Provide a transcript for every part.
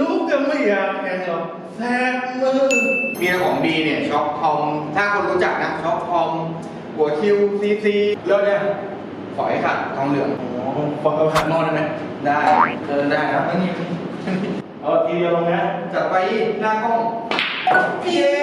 นุกก็ไม่อยากแข่งหรอกแสบมือมีของดีเนี่ยช็อปทอม ถ้าคนรู้จักนะช็อปทอม หัวคิวซีซีเลิศเนี่ยฝอยขัดทองเหลืองอ๋อฟังเอาหันนอนได้ไหมได้เดินได้ครับนี่เอาทีเดียวลงนะจัดไปหน้ากล้องเย้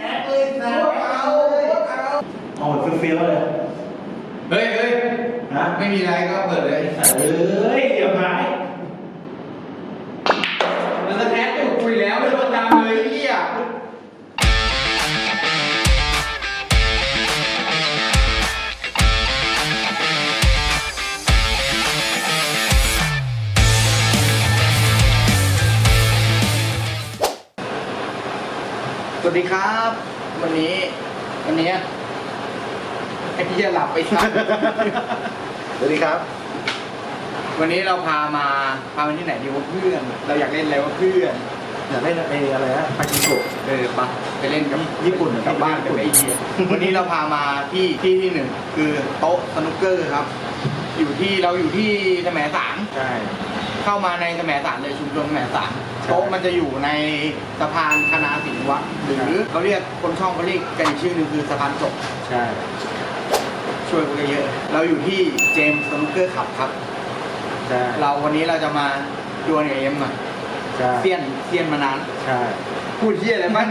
แอคเลยนะเอาเอาเอาหมดเฟี้ยวๆเลยเฮ้ยเฮ้ยฮะไม่มีอะไรก็เปิดเลยเอ้ยเดี๋ยวหาย วัสดีครับ วันนี้วันนี้ไอ้ที่จะหลับไปซักสวัสดีครับ วันนี้เราพามาพามาที่ไหนดีวะเพื่อน เราอยากเล่นอะไรวะเพื่อนอยากเล่นไอ้อะไรนะปาจิงโกะเออปะไปเล่นกับญี่ปุ่นเหรอกลับบ้านกับไอ้เหี้ยวันนี้เราพามาที่ที่ที่หนึ่งคือโต๊ะสนุกเกอร์ครับ อยู่ที่เราอยู่ที่แสมสารใช่เข้ามาในแสมสารเลยชุมชนแสมสารใช่โต๊ะมันจะอยู่ในสะพานคณะศิลวะหรือเขาเรียกคนช่องเขาเรียกกันอีกชื่อหนึงคือสะพานจบใช่ ช่วยกูได้เยอะเราอยู่ที่เจมส์สนุกเกอร์ขับครับ ใช่เราวันนี้เราจะมาดวลกับเอ็มหน่อยใช่เซียนเซียนมานาน ใช่พูดเที่ยอะไรบ้าง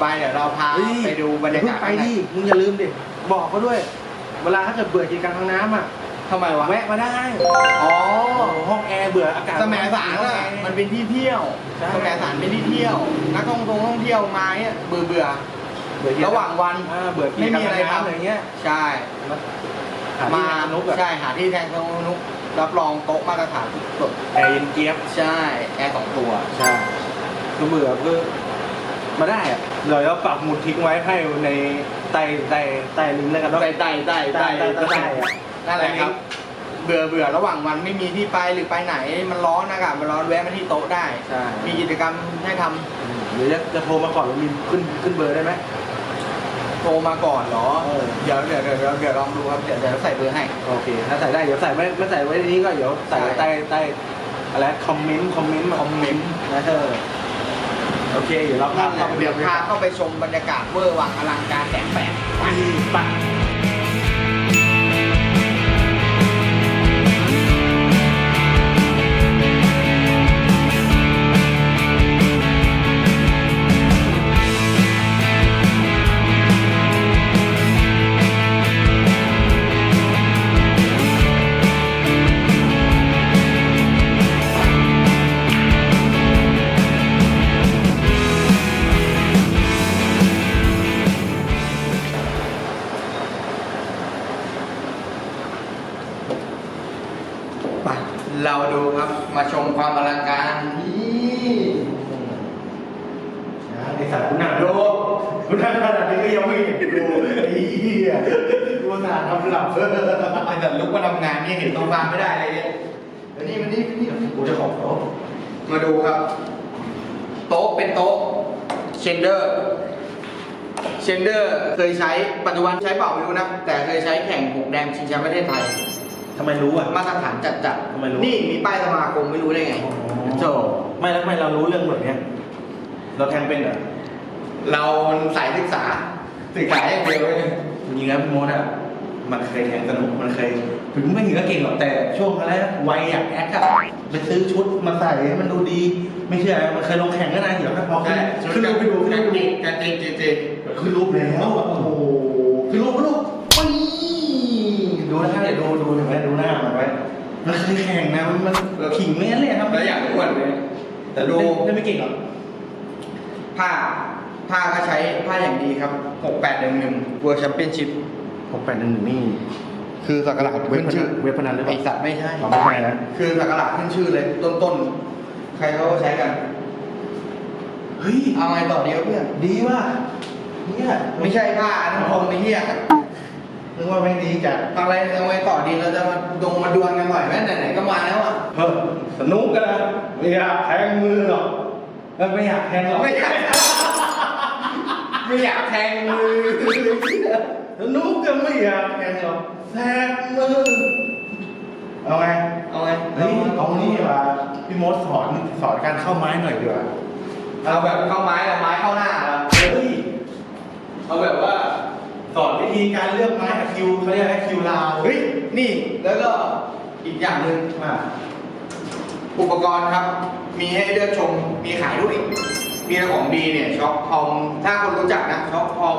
ไปเดี๋ยวเราพาเฮ้ยไปดูบรรยากาศไปดิมึงอย่าลืมดิบอกเขาด้วย เวลาถ้าเกิดเบื่อกิจกรรมทางน้ำอะ ทำไมวะแวะมาได้ อ๋อ ห้องแอร์เบื่ออากาศสมัยสารน่ะมันเป็นที่เที่ยวใช่สมัยสารเป็นที่เที่ยว นักท่องเที่ยวท่องเที่ยวมาเนี่ยเบื่อเบื่อเบื่อกิจกมระหว่างวันอ่าเบื่อกิจกรรมไม่มีอะไรทางทำน้ำอะไรเงี้ย ใช่มามานุกอะใช่หาที่แทงสนุกรับรองโต๊ะมาตรฐานสดแอร์เย็นเจี๊ยบใช่แอร์สองตัวใช่คือเบื่อคือมาได้อะเดี๋ยวเราปักหมุดทิ้งไว้ให้ใน ใต้ใต้ใต้ลิงก์แล้วกันเนาะใต้ใต้ใต้ใต้ใต้ใต้ใต้อะนั่นแหละครับ เบื่อเบื่อระหว่างวันไม่มีที่ไปหรือไปไหน มันร้อนอากาศมันร้อนแวะมาที่โต๊ะได้ ใช่ มีกิจกรรมให้ทำหรือจะจะโทรมาก่อนหรือมีขึ้นขึ้นเบอร์ได้ไหมโทรมาก่อนเหรอเออเดี๋ยวเดี๋ยวเดี๋ยวเดี๋ยวเดี๋ยวลองดูครับ เดี๋ยวเดี๋ยวใส่เบอร์ให้ โอเค ถ้าใส่ได้เดี๋ยวใส่ไม่ไม่ใส่ไว้ในนี้ก็เดี๋ยวใส่ไว้ใช่ใต้ใต้อะไรคอมเมนต์คอมเมนต์คอมเมนต์นะเธอ โอเคเดี๋ยวเราพานั่นแหละเข้าไปเดี๋ยวพาเข้าไปชมบรรยากาศเวอร์วังอลังการแสงแปด ไปไปไป อลังการนี่ไอสัตว์กูนั่งดูกูนั่งขนาดนี้ก็ยังไม่เห็นกูไอ้เหี้ยกูสาทำหลับเออไอ้แต่ลุกมาทำงานนี่เห็นโซฟาไม่ได้เลยเนี่ยเดี๋ยวนี่มันนี่มันนี่กูจะขอบเขามาดูครับ โต๊ะเป็นโต๊ะเชนเดอร์เชนเดอร์เคยใช้ปัจจุบันใช้เปล่าไม่รู้นะ แต่เคยใช้แข่งหกแดงชิงแชมป์ประเทศไทย ทำไมรู้อะ มาตรฐานจัดจัดทำไมรู้ นี่มีป้ายสมาคมไม่รู้ได้ไงโจไม่แล้วทำไมเรารู้เรื่องแบบเนี้ยเราแทงเป็นเหรอเราสายศึกษาศึกษาอย่างเดียวเลยจริงๆแล้วพี่โมดอะมันเคยแทงสนุกมันเคย ถึงไม่ถึงก็เก่งหรอกแต่ช่วงแรกวัยอยากแอคอะไปซื้อชุดมาใส่ให้มันดูดี ไม่เชื่อมันเคยลงแข่งก็นานอยู่แล้วพอขึ้นขึ้นรูปไปดูขึ้นจรูปไปริดูงจริงจริงจริงขึ้นรูปแล้วโอ้โหขึ้นรูปขึ้นรูป ห็นไหมดูหน้ามันไว้มันเคยแข่งนะมันมันขิงไม่งั้นเลยครับแล้วอยากอ้วนเลยแต่ดูได้ไม่เก่งหรอกผ้าผ้าก็ใช้ผ้าอย่างดีครับ6811 World Championship ผมแปดหนึ่งหนึ่งนี่คือสักหลาดเว็บขึ้นพนัชื่นอเว็บพนันหรือเปไอล่าสัตว์ไม่ใช่อ๋อไม่ใช่นะคือสักหลาดขึ้นชื่อเลย ต้นๆ ใครเขาก็ใช้กันเฮ้ยเอาไงต่อดีวะเพื่อนดีว่ะเนี่ยไม่ใช่ผ้าอันนั้นคงไม่เหี้ย นึกว่าแม่งดีจัดอะไรเอาไงต่อดีเราจะมาดงมาดวลกันหน่อยไหมไหนๆก็มาแล้วอะเฮ้ยสนุกกันนะไม่อยากแทงมือหรอกเออไม่อยากแทงหรอกไม่อยากไม่อยากแทงมือสนุกกันไม่อยากแทงหรอกแทงมือเอาไงเอาไงเฮ้ยเอานี่ว่ะพี่มดสอนสอนการเข้าไม้หน่อยดีกว่าเอาแบบเข้าไม้ละไม้เข้าหน้าละเฮ้ยเอาแบบว่า สอนวิธีการเลือกไม้อะคิวเขาเรียกอะไรคิวลาวเฮ้ยนี่แล้วก็อีกอย่างหนึ่งอ่าอุปกรณ์ครับ มีให้เลือกชมมีขายด้วย มีของดีเนี่ยช็อปคอมถ้าคนรู้จักนะช็อปคอม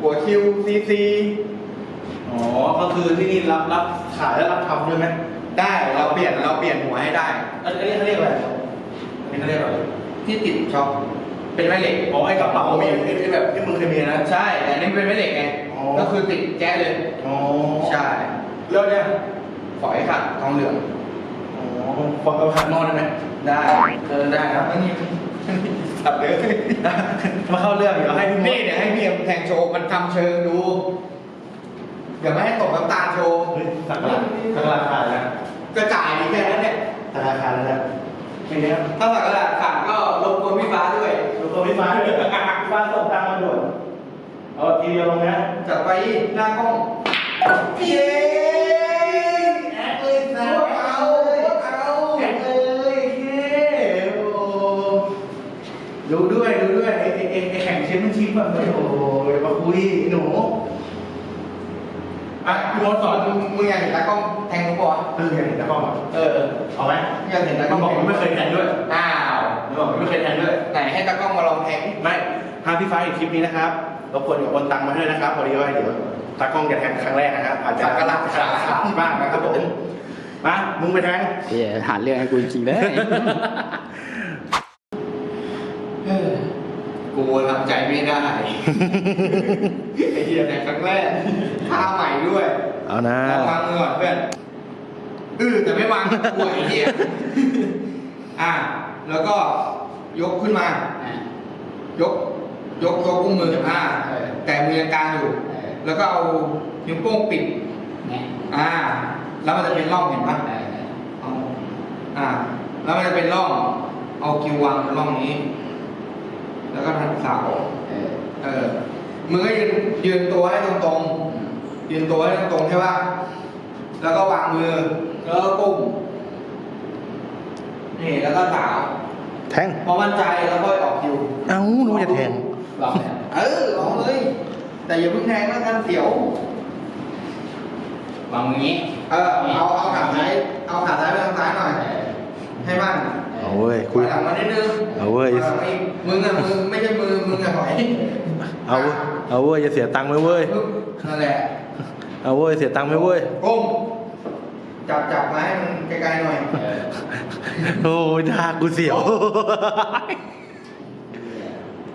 หัวคิวซีซีอ๋อก็คือที่นี่รับรับขายและรับทำด้วยไหมได้เราเปลี่ยนเราเปลี่ยนหัวให้ได้อันนี้เขาเรียกอะไรอันนี้เขาเรียกอะไรที่ติดช็อป เป็นแม่เหล็ก อ๋อไอ้กระเป๋ามีไอ้แบบที่มึงเคยมีนะ ใช่แต่อันนี้เป็นแม่เหล็กไง อ๋อ ก็คือติดแก๊สเลย อ๋อใช่แล้วเนี่ยฝอยขัดทองเหลือง อ๋อฟังเอาหันนอนได้ไหมได้เออได้ครับไม่มีสับเลยมาเข้าเรื่องเดี๋ยวให้พี่มดนี่เดี๋ยวให้พี่เอ็มแทงโชว์ มันทำเชิงดู เดี๋ยวไม่ให้ตกน้ำตาลโชว์ เฮ้ยสักราสักราคาแล้วกระจ่ายดีแค่นั้นเนี่ย สักราคาแล้วนะไม่เนี้ยถ้าสักกระดาษขาดก็รบกวนพี่ฟ้าด้วยดู ตัวพี่ฟ้าด้วยพี่ฟ้าส่งตังค์มาด่วนเอาทีเดียวลงนะจัดไปหน้ากล้องเย้แอคเลยนะเอาเอาแอคเลยเย้โอ้ดูด้วยดูด้วยไอ้ไอ้ไอ้ไอ้แข่งเชฟมันชิปแบบโอ้ยมาคุยหนูอะพี่มดสอนมึงมึงอยากเห็นตากล้องแทงกูปะเอออยากเห็นตะกล้องอะเออเอาไหมอยากเห็นตาแต่กล้ก็องบอกว่าไม่เคยแทงด้วยอ้า ไม่ถ้าพี่ฟ้าอีกคลิปนี้นะครับรบกวนอย่าโอนตังค์มาด้วยนะครับพอดีว่าเดี๋ยวตากล้องจะแทงครั้งแรกนะครับอาจจะสักการะขาขาดบ้างนะครับผมมามึงไปแทงเหี้ยหาเรื่องให้กูจริงๆเลยเออกูทำใจไม่ได้ไอ้เหี้ยแต่ครั้งแรกท่าใหม่ด้วย เอานะลองวางมือก่อนเพื่อนอือแต่ไม่วางป่วยไอ้เหี้ยอะแล้วก็ยกขึ้นมา ยก ยกยกอุ้งมืออ่าเออแต่มือยังกลางอยู่เออแล้วก็เอานิ้วโป้งปิดเนี่ยอ่า แล้วมันจะเป็นร่องเห็นปะเออเอาอ่า แล้วมันจะเป็นร่อง เอาคิววางบนร่องนี้ แล้วก็ทันเสาเออเออมือก็ยืนยืนตัวให้ตรงๆยืนตัวให้ตรงๆใช่ปะแล้วก็วางมือแล้วก็ก้มนี่แล้วก็สาวแทงพอมั่นใจแล้วก็ออกคิวเอ้าหนูจะแทง ลองเนี่ยเออลองเลย แต่อย่าเพิ่งแทงแล้วกันเสียววางมืออย่างงี้ เออเอาเอาขาซ้ายเอาขาซ้ายไปทางซ้ายหน่อยเออให้มั่นเอาเว้ยคุยถอหลังมานิดนึงเอาเว้ยถอหลังมาอีกมึงอะมึงไม่ใช่มือมึงอะถอยเอาเว้ยเอาเว้ยจะเสียตังค์ไหมเว้ยปึ๊บนั่นแหละเอาเว้ยเสียตังค์ไหมเว้ยก้มจับจับไม้มันไกลๆหน่อยเออโอ้ยทากูเสียว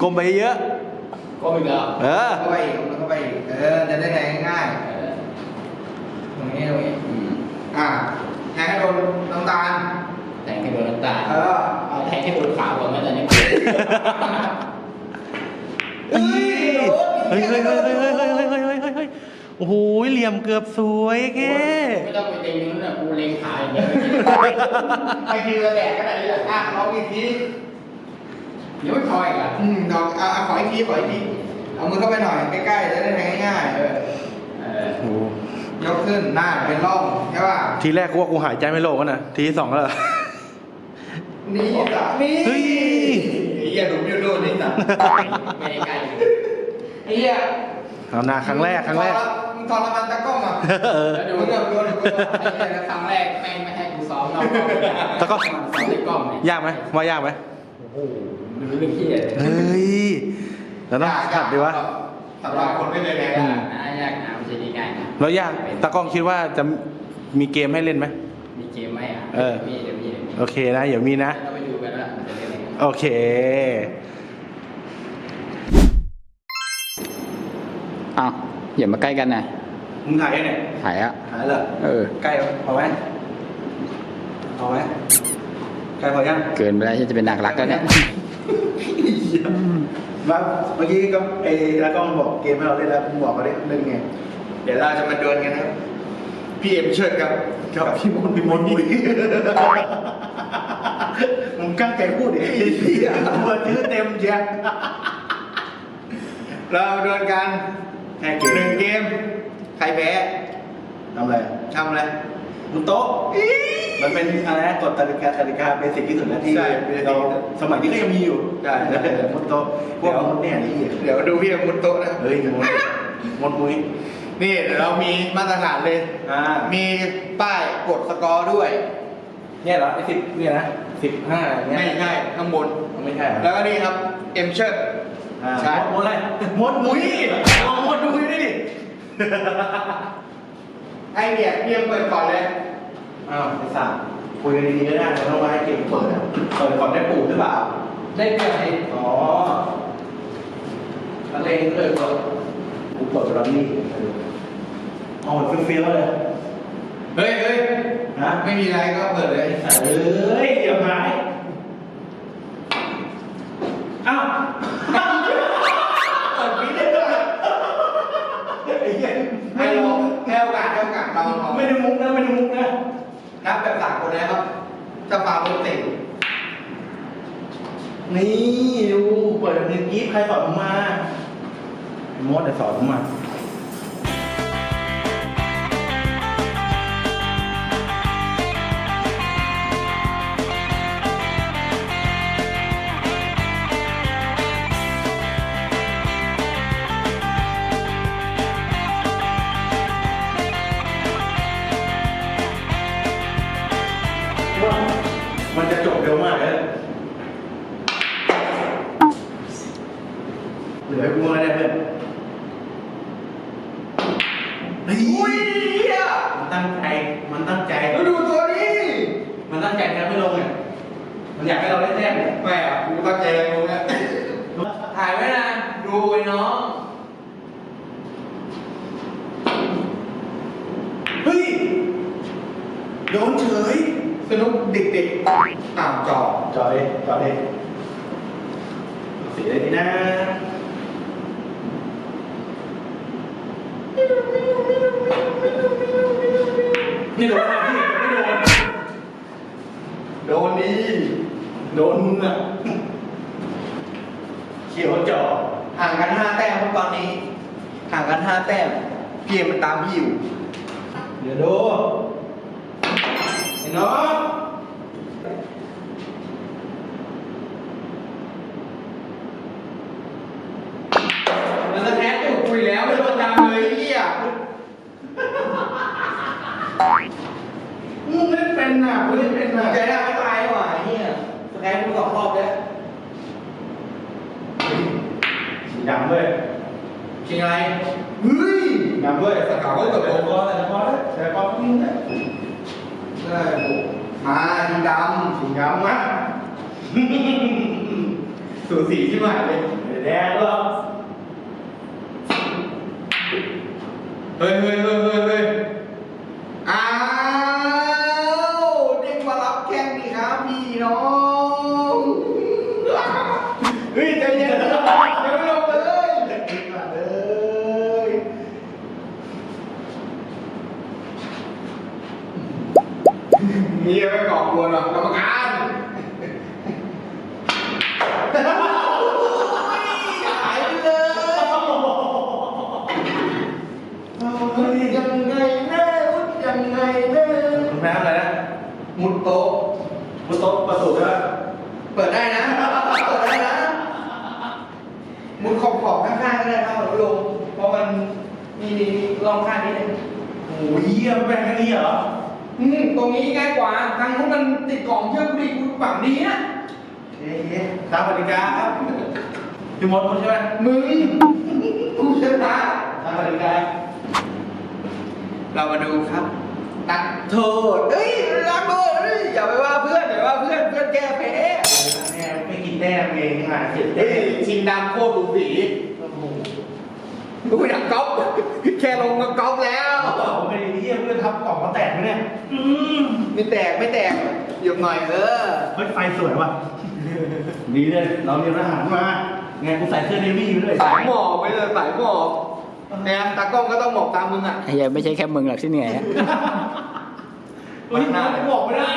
กลมไปเยอะ ก้มอีกแล้วเออเข้าไปอีกเข้าไปอีกเออจะได้แทงง่ายเออๆตรงนี้ตรงนี้อืมอ่าแทงให้โดนน้ำตาลแต่งให้โดนน้ำตาลเออเอาแทงให้โดนขาผมแล้วตอนนี้เฮ้ยเฮ้ยเฮ้ยเฮ้ยเฮ้ยเฮ้ยเฮ้ยเฮ้ยเฮ้ยเฮ้ยเฮ้ยเฮ้ยโอ้โหเหลี่ยมเกือบสวยแกไม่ต้องไปเต็งนู้นนะกูเล็งขาอย่างเดียวไอ้ทีละแดกขนาดนี้อะอะลองอีกทีเดี๋ ยวไม่พออีกอะอืมลองอะอะขออีกทีขออีกทีเอามือเข้าไปหน่อยใกล้ๆจะได้แทงง่ายๆเออเออโอ้โหยกขึ้นหน้าเป็นร่องใช่ป่ะทีแรกกูว่ากูหายใจไม่โลกแล้วนะทีที่สองแล้วเหรอนี่จ้ะนี่เฮ้ย ไอ้เหี้ยหนุ่มอยู่นู่นนี่จ้ะไม่ได้ใกล้ไอ้เหี้ยเอาหนาครั้งแรกครั้งแรก มึงทรมานตากล้องอะเออแล้วดูมึงเดี๋ยวดูเดี๋ยวดูไอ้เนี่ยครั้งแรกแม่งไม่ให้กูซ้อมนอกกล้องเลยอะแล้วก็ซ้อมในกล้องเนี่ยยากไหมว่ายากไหมโอ้โห ไม่รู้เรื่องที่เลยเฮ้ยแล้วต้องหัดดีวะสำหรับคนไม่เคยแทงยากนะยากนะไม่ใช่ง่ายๆนะแล้วยากตากล้องคิดว่าจะมีเกมให้เล่นไหมมีเกมไหมอะเออมีเดี๋ยวมีเดี๋ยวมีโอเคนะเดี๋ยวมีนะเราไปดูกันว่ามันจะเล่นยังไงโอเคอ้าวอย่ามาใกล้กันนะมึงถ่ายยังไงถ่ายอะถ่ายแล้วเออใกล้พอไหมพอไหมใกล้พอยังเกินไปแล้วที่จะเป็นนักรักแล้วเนี่ย มาเมื่อกี้ก็ไอ้แล้วก็บอกเกมให้เราเล่นแล้วมึงบอกมาได้เล่นไง เดี๋ยวเราจะมาดวลกันนะครับ พี่เอ็มเชิดกับกับพี่มนต์พี่มนต์มุ้ยมึงกล้าใจพูดดิไอ้เหี้ยตัวชื่อเต็มเชียเราดวลกันแค่เกมหนึ่งเกม ใครแพ้ทำอะไรทำอะไร มบนโต๊ะมันเป็นอะไรนะกฎกติกากติกาเบสิกที่สุดแล้วที่ใช่เราสมัยนี้ก็ยังมีอยู่ใช่บนโต๊ะพวกมดเนี่ยนี่เดี๋ยวดูพี่มุดโต๊ะนะ เฮ้ยมดมดมุ้ยนี่เดี๋ยวเรามีมาตรฐานเลย อ่ามีป้ายกดสกอร์ด้วย เนี่ยเหรอไอ้สิบเนี่ยนะสิบห้าเนี่ยไม่ใช่ข้างบน ไม่ใช่เหรอแล้วก็นี่ครับ เอ็มเชิดอ่าใช่มดอะไรมดมุ้ยเอามดมุ้ยนี่ดิ ไอเนี่ยเพียงเปิดก่อนเลยอ้าวไอ้สัตว์คุยกันดีๆก็ได้เราต้องมาให้เก่งเปิดอะเปิดก่อนได้ปลูกหรือเปล่า ได้เปรียบไอ้อ๋อนักเลงก็เลยเปิดกูเปิดแล้วนี่เอาแบบเฟี้ยวๆเลยเฮ้ยเฮ้ยฮะไม่มีอะไรก็เปิดเลยเอ้ยเดี๋ยวหายอ้าว เราไม่ได้มุกนะไม่ได้มุกนะนับแบบสากลนะครับ จะฟาปกตินี่ดูเปิดแบบนี้กรี๊ใครสอนผมมาโมดแต่สอนผมมา จะจบเร็วมากเลยเหลือให้กูอะไรได้เพื่อนเฮ้ยอุ้ยเหี้ยมันตั้งใจ มันตั้งใจแล้วดูตัวนี้ มันตั้งใจแทบไม่ลงเนี่ยมันอยากให้เราได้แต้มเนี่ยแหมกูตั้งใจอะไรมึงเนี่ยถ่ายไว้นะ ดูไอ้น้องเฮ้ยโดนเฉย สนุกเด็กๆอ้าวจอจอดดิจอดดิสีอะไรดีนะนี่โดนอะไรพี่ไม่โดน โดนนี้โดนมึงอะเขียวจอห่างกันห้าแต้มครับตอนนี้ ห่างกันห้าแต้มพี่เอ็มมันตามพี่อยู่ เดี๋ยวดู ไอ้น้องมันสะแทนจุดคุยแล้วไม่โดนดำเลยเฮียมึงเล่นเป็นน่ะมึงเล่นเป็นน่ะใจได้ไม่ตายหว่ะเฮียสแกนกูสองรอบแล้วสีดำด้วยจริงอะไรเฮ้ยดำด้วยสกาวก็เกือบโดนแต่พอแต่พอแล้วแต่พอมึงนะได้โหมาดีดำสีดำมะสูสีที่หมายเลย แดงหรอเฮ้ยเฮ้ยเฮ้ยเฮ้ย มุดโต๊ะมุดโต๊ะประตูใช่ไหมเปิดได้นะ เปิดได้นะ มุดขอบขอบๆข้างๆก็ได้ครับหลวงลุงเพราะมันมีมีรองข้างนิดนึงโอ้ยเยี่ยมนเป็นแค่นี้เหรอ อืมตรงนี้ง่ายกว่าทางนู้นมันติดกล่องเชื่อมดีกูฝั่งนี้นะเอ๊ะตามกติกาครับพี่มดใช่ไหมมึงกูชนะตามกติกาเรามาดูครับ นักโทษเอ้ยนักโทษเอ้ยอย่าไปว่าเพื่อนอย่าไปว่าเพื่อนเพื่อนแก้แพ้แม่ไม่กินแต้มเองอะเจ็บเฮ้เต้ยชิงดำโคตรดูสีกูอยากก๊อปแค่ลงก็ก๊อปแล้วผมไม่ได้เยี่ยมเพื่อนทับกล่องมาแตกไหมเนี่ยอืมไม่แตกไม่แตกหยุดหน่อยเออเฮ้ยไฟสวยว่ะดีเลยเราเรียนทหารมาไงกูใส่เสื้อเนวี่อยู่ด้วยสายหมอบไปเลยสายหมอบ เนี่ยตากล้องก็ต้องหมอบตามมึงอะไอ้เหี้ยไม่ใช่แค่มึงหรอกที่เหนื่อยอะเฮ้ยน้ำบอกไม่ได้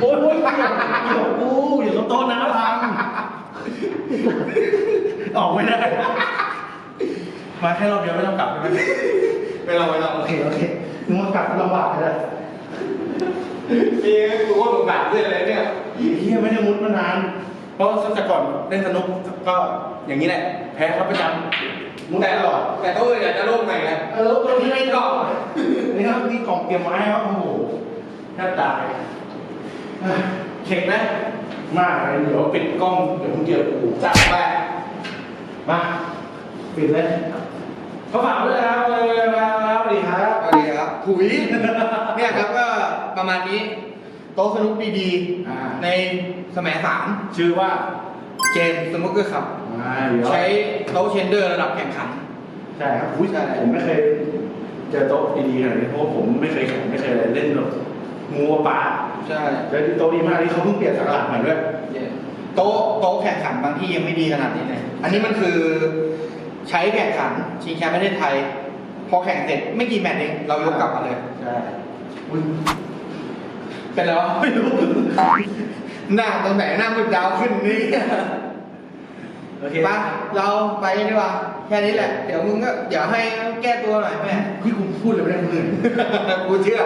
โอ๊ยโอ๊ยอย่าอย่ากูอย่าโต๊ะน้ำพังออกไม่ได้ มาแค่รอบเดียวไม่ต้องกลับใช่ไหมไม่เราไม่เราโอเคโอเคมึงมากลับลำบากเลยมีกูว่ามึงบาดด้วยอะไรเนี่ยอีเหี้ยไม่ได้มุดมานาน เพราะแต่ก่อนเล่นสนุก ก็อย่างนี้แหละ แพ้เขาประจำมุดแต่ตลอดแต่ตัวอื่นอาจจะโล่งหน่อยนะเออตัวนี้ไม่กล่องนี่ครับนี่กล่องเตรียมไว้ครับโอ้โหแทบตายเอ้ยเข็กนะ มากเลยเดี๋ยวปิดกล้องเดี๋ยวมึงเจอกูจัดไปมาปิดเลยเขาฝากด้วยนะครับเออมามาสวัสดีครับสวัสดีครับถุยเนี่ยครับก็ประมาณนี้ โต๊ะสนุกดีอ่าๆในสมัยสามชื่อว่า เกมสนุกเกอร์ขับ อ่าเดี๋ยวใช้โต๊ะเชนเดอร์ระดับแข่งขัน ใช่ครับอุ้ยใช่ผมไม่เคยเจอโต๊ะดีๆขนาดนี้เพราะว่าผมไม่เคยแข่งไม่เคยอะไรเล่นแบบงูปลาใช่แล้วโต๊ะดีมากนี่เขาเพิ่งเปลี่ยนสักหลักใหม่ด้วยโต๊ะโต๊ะแข่งขันบางที่ยังไม่ดีขนาดนี้เลย อันนี้มันคือใช้แข่งขันชิงแชมป์ประเทศไทย พอแข่งเสร็จไม่กี่แมตช์เองเรายกกลับมาเลย ใช่อุ้ยเป็นแล้วะไม่รู้ หน้าตรงไหนหน้ามืดดาวขึ้นนี่โอเคไปเราไปกันดีกว่าแค่นี้แหละ เดี๋ยวมึงก็เดี๋ยวให้แก้ตัวหน่อยแม่พี่กูพูดเลยไม่ได้คนอื่นกูเชื่อ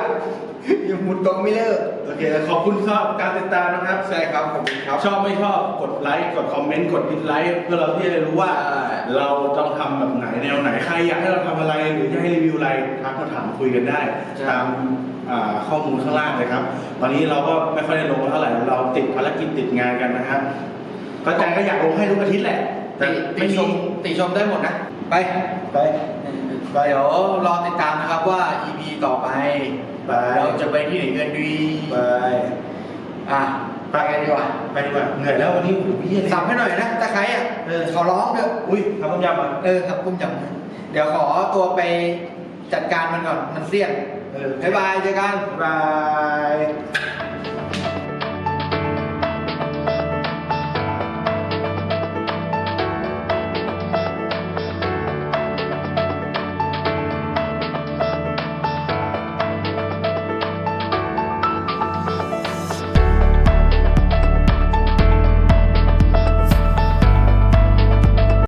ยังมุดตรงไม่เลิกโอเคขอบคุณสำหรับการติดตามนะครับใช่ครับผมครับ ชอบไม่ชอบกดไลค์กดคอมเมนต์กดดิสไลค์เพื่อเราที่จะได้รู้ว่าใช่เราต้องทำแบบไหนแนวไหนใครอยากให้เราทำอะไรหรือจะให้รีวิวอะไรทักมาถามคุยกันได้ตามอ่า ข้อมูลข้างล่างเลยครับ ตอนนี้เราก็ไม่ค่อยได้ลงเท่าไหร่เราติดภารกิจติดงานกันนะครับก็ใจก็อยากลงให้ทุกอาทิตย์แหละ แต่ติไม่ติชมีมติชมได้หมดนะ ไปไปเดี๋ยวรอติดตามนะครับว่า EP ต่อไปไปเราจะไปที่ไหนกันดีไปอะไปกันดีกว่าไปดีกว่าเหนื่อยแล้ววันนี้โอ้โหพี่สับให้หน่อยนะตะไคร้อะเออขอร้องเถอะอุ้ยทำต้มยำอะเออครับกุ้มจำเดี๋ยวขอตัวไปจัดการมันก่อนมันเสี่ยง Ừ, bye bye cho con bye.